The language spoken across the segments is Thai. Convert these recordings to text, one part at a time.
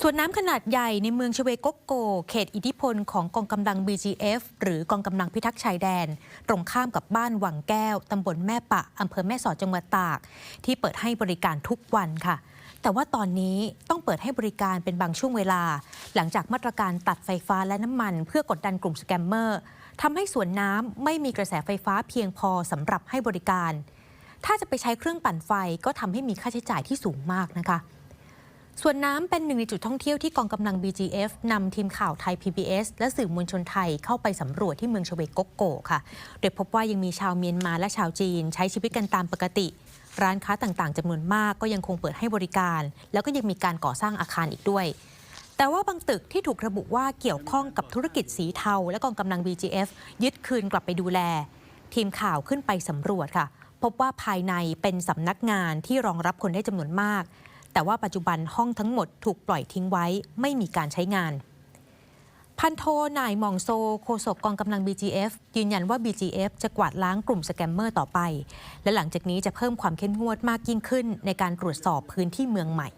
ส่วนน้ำขนาดใหญ่ในเมืองชเวโกโก เขตอิทธิพลของกองกำลัง BGF หรือกองกำลังพิทักษ์ชายแดน ตรงข้ามกับบ้านวังแก้ว ตำบลแม่ปะอำเภอแม่สอดจังหวัดตาก ที่เปิดให้บริการทุกวันค่ะ แต่ว่าตอนนี้ต้องเปิดให้บริการเป็นบางช่วงเวลา หลังจากมาตรการตัดไฟฟ้าและน้ำมัน เพื่อกดดันกลุ่มสแกมเมอร์ทำให้สวนน้ำไม่มีกระแสไฟฟ้าเพียงพอสำหรับให้บริการ ถ้าจะไปใช้เครื่องปั่นไฟก็ทำให้มีค่าใช้จ่ายที่สูงมากนะคะ ส่วนน้ำเป็นหนึ่งในจุดท่องเที่ยวที่กองกำลัง BGF นำทีมข่าวไทย PBS และสื่อมวลชนไทยเข้าไปสำรวจที่เมืองชเวโกโกค่ะ โดยพบว่ายังมีชาวเมียนมาและชาวจีน ใช้ชีวิตกันตามปกติ ร้านค้าต่างๆจำนวนมากก็ยังคงเปิดให้บริการ แล้วก็ยังมีการก่อสร้างอาคารอีกด้วย แต่ว่าบางตึกที่ถูกระบุว่าเกี่ยวข้องกับธุรกิจสีเทา และกองกำลัง BGF ยึดคืนกลับไปดูแล ทีมข่าวขึ้นไปสำรวจค่ะ พบว่าภายในเป็นสำนักงานที่รองรับคนได้จำนวนมาก แต่ว่าปัจจุบันห้องทั้งหมดถูกปล่อยทิ้งไว้ไม่มีการใช้งาน พันโทนายมองโซโคศกกองกำลัง BGF ยืนยันว่า BGF จะกวาดล้างกลุ่มสแกมเมอร์ต่อไป และหลังจากนี้จะเพิ่มความเข้มงวดมากยิ่งขึ้น ในการตรวจสอบพื้นที่เมืองใหม่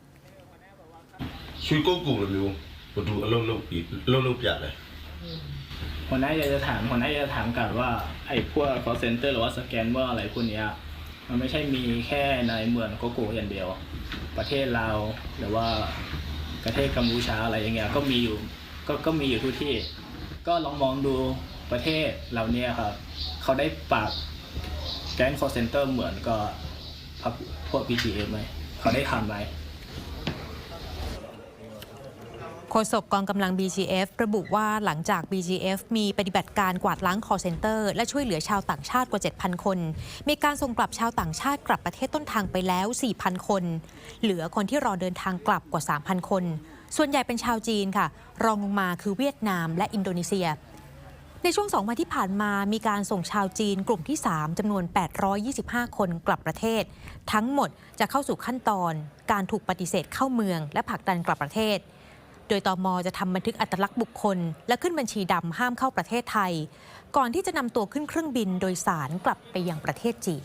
ชีวิโก็กลุ่มเลยมิวมาดูเล่าเล่าปีเล่าเล่าปีอะไรหัวหน้าอยากจะถามหัวหน้าอยากจะถามกันว่าไอ้พวกคอเซนเตอร์หรือว่าสแกนเมอร์อะไรพวกนี้มันไม่ใช่มีแค่ในเมืองโกโก้อย่างเดียว ประเทศลาวหรือว่าประเทศกัมพูชาอะไรอย่างเงี้ยก็มีอยู่ก็ก็มีอยู่ทุกที่ ก็ลองมองดูประเทศเหล่านี้ครับเขาได้ปรับแก๊ง call center เหมือนกับพวกพวก BGM ไหมเขาได้ทำไหม โฆษกกองกำลัง BGF ระบุว่าหลังจาก BGF มีปฏิบัติการกวาดล้าง call center และช่วยเหลือชาวต่างชาติกว่า 7,000 คน มีการส่งกลับชาวต่างชาติกลับประเทศต้นทางไปแล้ว 4,000 คน เหลือคนที่รอเดินทางกลับกว่า 3,000 คน ส่วนใหญ่เป็นชาวจีนค่ะ รองลงมาคือเวียดนามและอินโดนีเซียในช่วงสองวันที่ผ่านมามีการส่งชาวจีนกลุ่มที่ 3จำนวน 825 คนกลับประเทศ ทั้งหมดจะเข้าสู่ขั้นตอน การถูกปฏิเสธเข้าเมือง และผลักดันกลับประเทศ โดยตอมจะทำบันทึกอัตลักษณ์บุคคล และขึ้นบัญชีดำห้ามเข้าประเทศไทย ก่อนที่จะนำตัวขึ้นเครื่องบินโดยสารกลับไปยังประเทศจีน